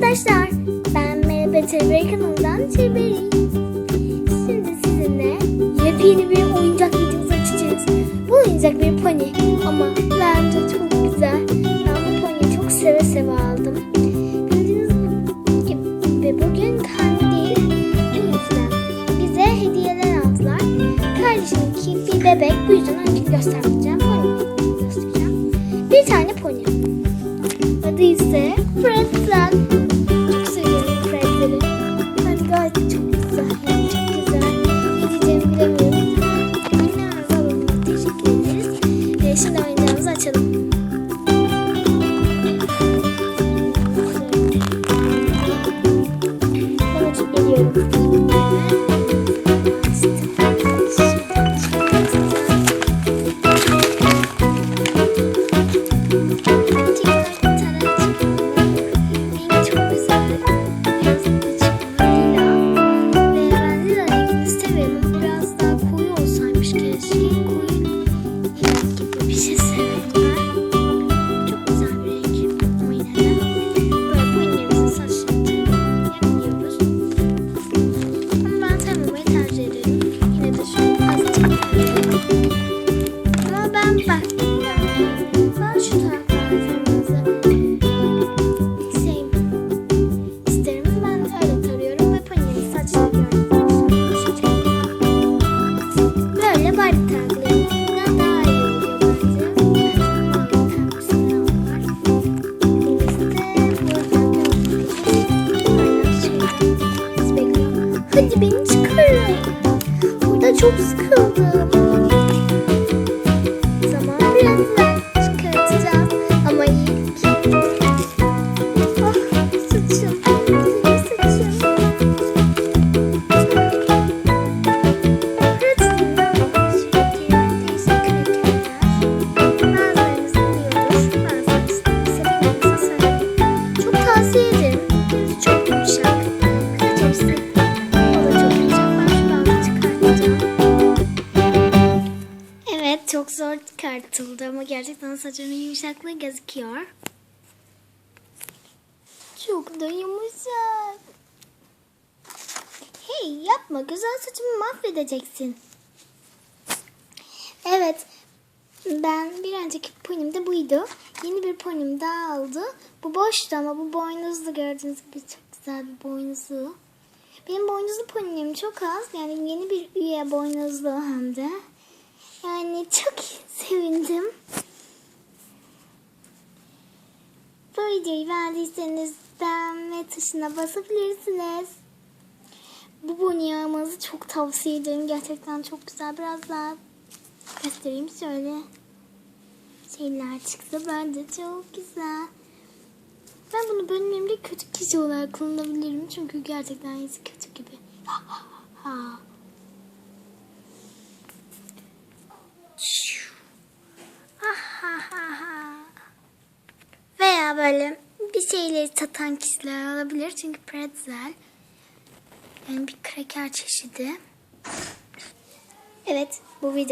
arkadaşlar. Ben Merhaba Çevre kanalından Çevre. Şimdi sizinle yepyeni bir oyuncak videosu açacağız. Bu oyuncak bir pony ama bence çok güzel. Ben bu pony'i çok seve seve aldım. Bildiğiniz gibi bugün kandil. Bu yüzden bize hediyeler aldılar. Kardeşimki bir bebek. Bu yüzden onu göstermeyeceğim. Pony göstereceğim. Bir tane pony. Adı ise Pretzel. Ben Burada çok sıkıldım. Çok zor çıkartıldı ama gerçekten saçının yumuşaklığı gözüküyor. Çok da yumuşak. Hey yapma güzel saçımı mahvedeceksin. Evet ben bir önceki ponim de buydu. Yeni bir ponim daha aldı. Bu boştu ama bu boynuzlu gördüğünüz gibi çok güzel bir boynuzlu. Benim boynuzlu ponilerim çok az. Yani yeni bir üye boynuzlu hem de. Yani çok sevindim. Bu videoyu beğendiyseniz beğenme tuşuna basabilirsiniz. Bu bonyağımızı çok tavsiye ederim. Gerçekten çok güzel. Biraz daha göstereyim şöyle. Şeyler çıksa bence çok güzel. Ben bunu bölümlerimde kötü kişi olarak kullanabilirim. Çünkü gerçekten yüzü kötü gibi. Ha, ha, ha. Ah, ha, ha, ha. Veya böyle bir şeyleri satan kişiler olabilir. Çünkü pretzel yani bir kraker çeşidi. Evet bu video